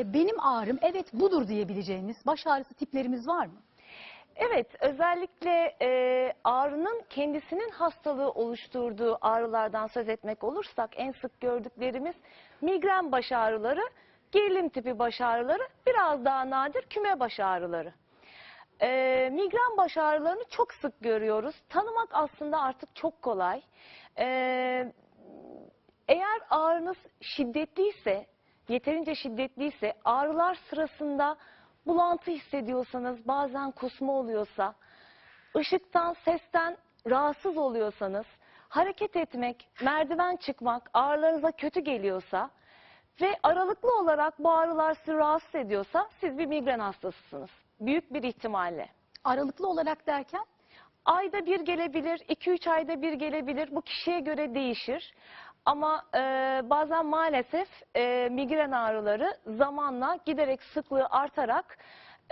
e, benim ağrım evet budur diyebileceğimiz baş ağrısı tiplerimiz var mı? Evet, özellikle e, ağrının kendisinin hastalığı oluşturduğu ağrılardan söz etmek olursak en sık gördüklerimiz migren baş ağrıları, gerilim tipi baş ağrıları, biraz daha nadir küme baş ağrıları. E, migren baş ağrılarını çok sık görüyoruz. Tanımak aslında artık çok kolay. E, eğer ağrınız şiddetliyse, yeterince şiddetliyse, ağrılar sırasında bulantı hissediyorsanız, bazen kusma oluyorsa, ışıktan, sesten rahatsız oluyorsanız, hareket etmek, merdiven çıkmak ağrılarınıza kötü geliyorsa ve aralıklı olarak bu ağrılar sizi rahatsız ediyorsa siz bir migren hastasısınız. Büyük bir ihtimalle. Aralıklı olarak derken Ayda bir gelebilir, 2-3 ayda bir gelebilir. Bu kişiye göre değişir. Ama e, bazen maalesef e, migren ağrıları zamanla giderek sıklığı artarak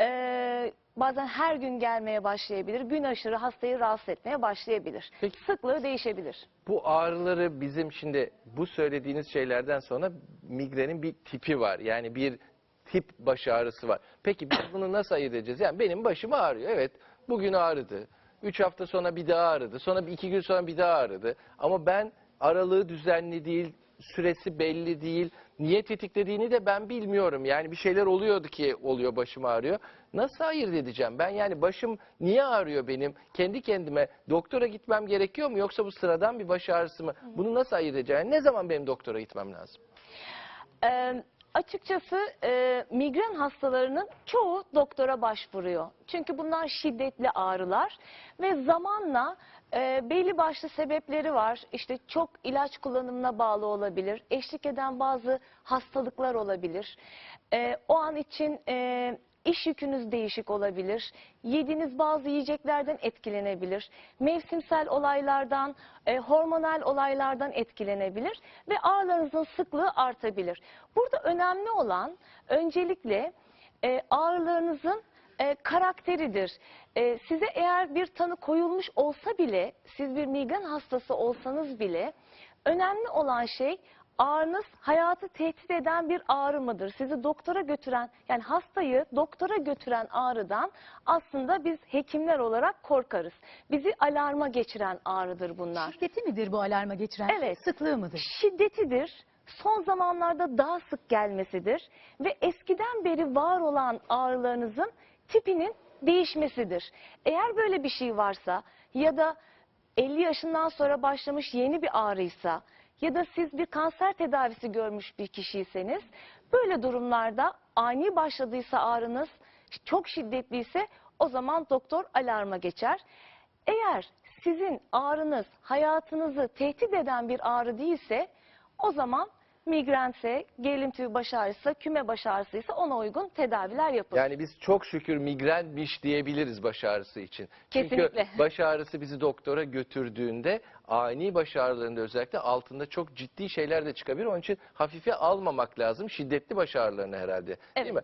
e, bazen her gün gelmeye başlayabilir. Gün aşırı hastayı rahatsız etmeye başlayabilir. Peki. Sıklığı değişebilir. Bu ağrıları bizim şimdi bu söylediğiniz şeylerden sonra migrenin bir tipi var. Yani bir tip baş ağrısı var. Peki biz bunu nasıl ayırt edeceğiz? Yani benim başım ağrıyor. Evet bugün ağrıdı. Üç hafta sonra bir daha ağrıdı. Sonra iki gün sonra bir daha ağrıdı. Ama ben aralığı düzenli değil, süresi belli değil. Niye tetiklediğini de ben bilmiyorum. Yani bir şeyler oluyordu ki oluyor başım ağrıyor. Nasıl ayırt edeceğim? Ben yani başım niye ağrıyor benim? Kendi kendime doktora gitmem gerekiyor mu? Yoksa bu sıradan bir baş ağrısı mı? Bunu nasıl ayırt edeceğim? Ne zaman benim doktora gitmem lazım? Ee, açıkçası e, migren hastalarının çoğu doktora başvuruyor. Çünkü bunlar şiddetli ağrılar ve zamanla e, belli başlı sebepleri var. İşte çok ilaç kullanımına bağlı olabilir. Eşlik eden bazı hastalıklar olabilir. E, o an için e, İş yükünüz değişik olabilir. Yediğiniz bazı yiyeceklerden etkilenebilir. Mevsimsel olaylardan, e, hormonal olaylardan etkilenebilir ve ağrılarınızın sıklığı artabilir. Burada önemli olan öncelikle e, ağrılarınızın e, karakteridir. E, size eğer bir tanı koyulmuş olsa bile, siz bir migren hastası olsanız bile önemli olan şey ağrınız hayatı tehdit eden bir ağrı mıdır? Sizi doktora götüren, yani hastayı doktora götüren ağrıdan aslında biz hekimler olarak korkarız. Bizi alarma geçiren ağrıdır bunlar. şiddeti midir bu alarma geçiren? Evet. Sıklığı mıdır? Şiddetidir, son zamanlarda daha sık gelmesidir ve eskiden beri var olan ağrılarınızın tipinin değişmesidir. Eğer böyle bir şey varsa ya da 50 yaşından sonra başlamış yeni bir ağrıysa ya da siz bir kanser tedavisi görmüş bir kişiyseniz böyle durumlarda ani başladıysa ağrınız çok şiddetliyse o zaman doktor alarma geçer. Eğer sizin ağrınız hayatınızı tehdit eden bir ağrı değilse o zaman migrense, gerilim tüyü baş ağrısı, küme baş ağrısıysa ona uygun tedaviler yapılır. Yani biz çok şükür migrenmiş diyebiliriz baş ağrısı için. Kesinlikle. Çünkü baş ağrısı bizi doktora götürdüğünde ani baş ağrılarında özellikle altında çok ciddi şeyler de çıkabilir. Onun için hafife almamak lazım şiddetli baş ağrılarını herhalde. Evet. Değil mi?